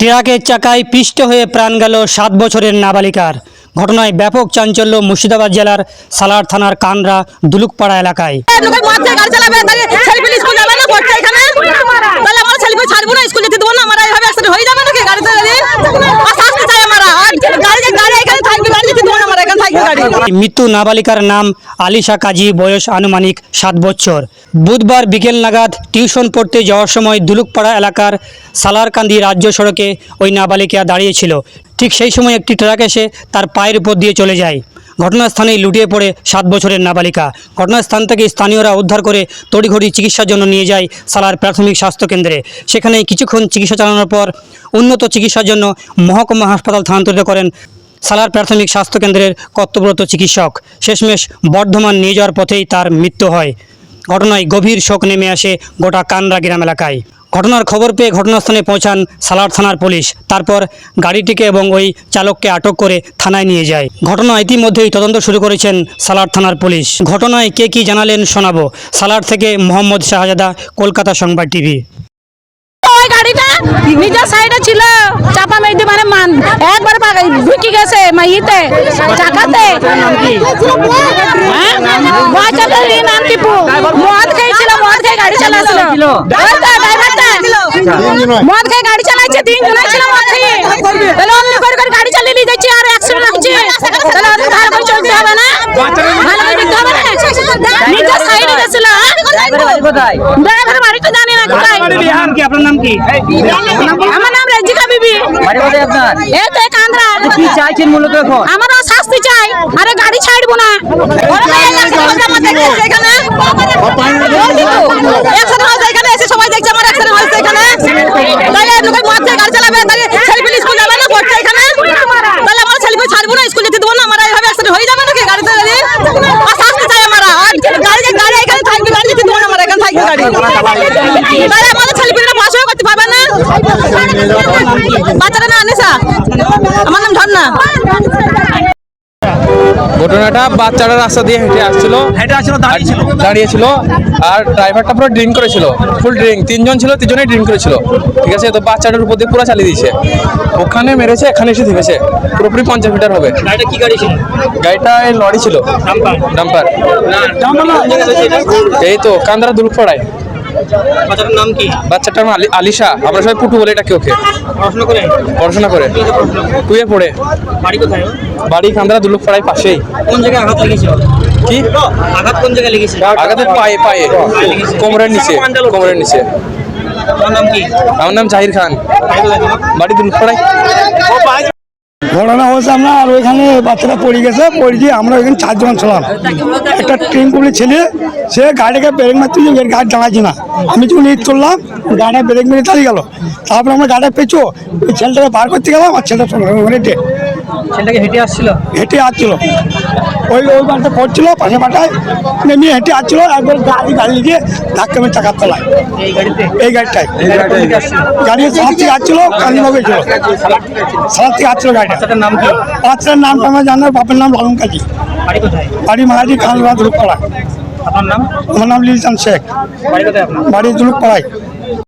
ট্রাকের চাকায় পিষ্ট হয়ে প্রাণ গেল সাত বছরের নাবালিকার। ঘটনায় ব্যাপক চাঞ্চল্য মুর্শিদাবাদ জেলার সালার থানার কানরা, দুলুকপাড়া এলাকায় যাবে না পড়তে এখানে তাহলে আমরা ছেলেপিলে ছাড়বো না স্কুল যেতে দেবো না আমরা এইভাবে অ্যাক্সিডেন্ট হয়ে যাবে নাকি গাড়িতে দাঁড়িয়ে আর শাস্তি চাই আমরা আর গাড়ি গাড়ি এখানে থাকবে গাড়ি যেতে দেবো না আমরা এখানে থাকবে গাড়ি মৃত্যু নাবালিকার নাম আলিশা কাজী, বয়স আনুমানিক সাত বছর। বুধবার বিকেল নাগাদ টিউশন পড়তে যাওয়ার সময় দুলুকপাড়া এলাকার সালারকান্দি রাজ্য সড়কে ওই নাবালিকা দাঁড়িয়েছিল। ঠিক সেই সময় একটি ট্রাক এসে তার পায়ের উপর দিয়ে চলে যায়। ঘটনাস্থানেই লুটিয়ে পড়ে সাত বছরের নাবালিকা। ঘটনাস্থান থেকে স্থানীয়রা উদ্ধার করে তড়িঘড়ি চিকিৎসার জন্য নিয়ে যায় সালার প্রাথমিক স্বাস্থ্যকেন্দ্রে। সেখানে কিছুক্ষণ চিকিৎসা চালানোর পর উন্নত চিকিৎসার জন্য মহকুমা হাসপাতাল স্থানান্তরিত করেন সালার প্রাথমিক স্বাস্থ্যকেন্দ্রের কর্তব্যরত চিকিৎসক। শেষমেশ বর্ধমান নিয়ে যাওয়ার পথেই তার মৃত্যু হয়। ঘটনায় গভীর শোক নেমে আসে গোটা কানরা গ্রাম এলাকায়। ঘটনার খবর পেয়ে ঘটনাস্থলে পৌঁছান সালার থানার পুলিশ। তারপর গাড়িটিকে এবং ওই চালককে আটক করে থানায় নিয়ে যায়। ঘটনা ইতিমধ্যেই তদন্ত শুরু করেছেন সালার থানার পুলিশ। ঘটনায় কে কি জানালেন শোনাবো। সালার থেকে মোহাম্মদ শাহজাদা, কলকাতা সংবাদ টিভি। গাড়িটা নিজের সাইডে ছিল। চাপা মেরে দিয়ে মানে মান ঢুকে গেছে মাইতে চাকাতে হ্যাঁ? বাচ্চাটার এই নাম টিপু মদ খেয়েছিল মদ খেয়ে গাড়ি চালাচ্ছিল ওই তো ড্রাইভারটা মদ খেয়ে গাড়ি চালাচ্ছে তিনজন ছিল মদ খেয়ে তাহলে অমনি করে করে গাড়ি চালিয়ে নিয়ে যাচ্ছে আর অ্যাক্সিডেন্ট হচ্ছে তাহলে ওদের ভালো করে চলতে হবে না ভালো করে দেখতে হবে না নিজের সাইডে গেছিল ড্রাইভার বাড়ি তো জানি না কোথায় নাম কি আপনার নাম কি আমার নাম রেজিকা বিবি বাড়ি কোথায় আপনার এই তো কান্দ্রা কি চাইছেন মূলত এখন আমরা শাস্তি চাই আরে গাড়ি ছাড়বো না ওরা তো এই accident হয়েছে, আমার দেখেছে এখানে। Accident হয়েছে এখানে, এসে সবাই দেখছে আমার accident হয়েছে এখানে। তাই লোকের মদ গাড়ি চালাবে, তাই ছেলেপিলে স্কুল যাবে না, পড়তে এখানে। তাহলে আমরা ছেলেপিলে ছাড়বো না, স্কুল যেতে দেবো না, আমরা এইভাবে accident হয়ে যাবে নাকি গাড়িতে আর শাস্তি চাই আমরা। আর গাড়ি গাড়ি এখানে থাকবে, গাড়ি যেতে দেবো না, আমরা এখানে থাকবে গাড়ি। তাহলে আমাদের ছেলেপিলেরা পড়াশোনা করতে পারবে না। আনিসা আমার নাম ঝর্ণা ঘটনাটা বাচ্চারা রাস্তা দিয়ে হেঁটে আসছিল হেঁটে আসছিল দাঁড়িয়েছিল দাঁড়িয়েছিল আর ড্রাইভারটা পুরো ড্রিঙ্ক করেছিল ফুল ড্রিঙ্ক তিনজন ছিল তিনজনেই ড্রিঙ্ক করেছিল ঠিক আছে তো বাচ্চাটার উপর দিয়ে পুরো চালিয়ে দিয়েছে ওখানে মেরেছে এখানে এসে থেমেছে পুরোপুরি পঞ্চাশ মিটার হবে গাড়িটা কি গাড়ি ছিল গাড়িটা এই লরি ছিল ডাম্পার এই তো কান্দারা দুলপাড়ায় বাচ্চাটার নাম কি? বাচ্চাটার নাম আলিশা। আমরা সবাই পুটু বলে এটাকে ওকে। পড়াশোনা করে? পড়াশোনা করে। টুয়ে পড়ে। বাড়ি কোথায়? বাড়ি কান্দারা দুলপাড়ায় পাশেই। কোন জায়গায় আঘাত লেগেছিল কি? আঘাত কোন জায়গায় লেগেছিল আগাতে পায়ে পায়ে। কোমরের নিচে কোমরের নিচে। তোমার নাম কি? আমার নাম জাহির খান। বাড়ি দুলপাড়ায় ঘটনা হয়েছে আমরা আর ওইখানে বাচ্চাটা পড়ে গেছে পড়ে গিয়ে আমরা ওইখানে চারজন ছিলাম। একটা ট্রেন পুলিশ ছেলে সে গাড়িকে ব্রেক মারতে গিয়ে এর গাড়ি দাঁড়াচ্ছি না আমি যখন ইট করলাম গাড়ি ব্রেক মেরে দাঁড়িয়ে গেল। তারপরে আমরা গাড়ি পেয়েছ ওই ছেলেটাকে বার করতে গেলাম আর ছেলেটা হেঁটে ছেলেটাকে হেঁটে আসছিল? হেঁটে আসছিল। ওই ওই বাড়িটা পড়ছিল পাশে পাটায় নেমে হেঁটে আসছিল একবার গাড়ি গাড়ি দিয়ে ধাক্কা মেরে চাকার তলায়। এই গাড়িটায়। গাড়ি সাত থেকে আসছিল কালীবাগে ছিল সাত থেকে আসছিল গাড়িটা। নাম কি? বাচ্চার নামটা আমরা জানার বাপের নাম লালন কাজী বাড়ি মাহাজি খানবাদ রূপপাড়া আপনার নাম? আমার নাম লিলচান শেখ। বাড়ি দুলুকপাড়ায়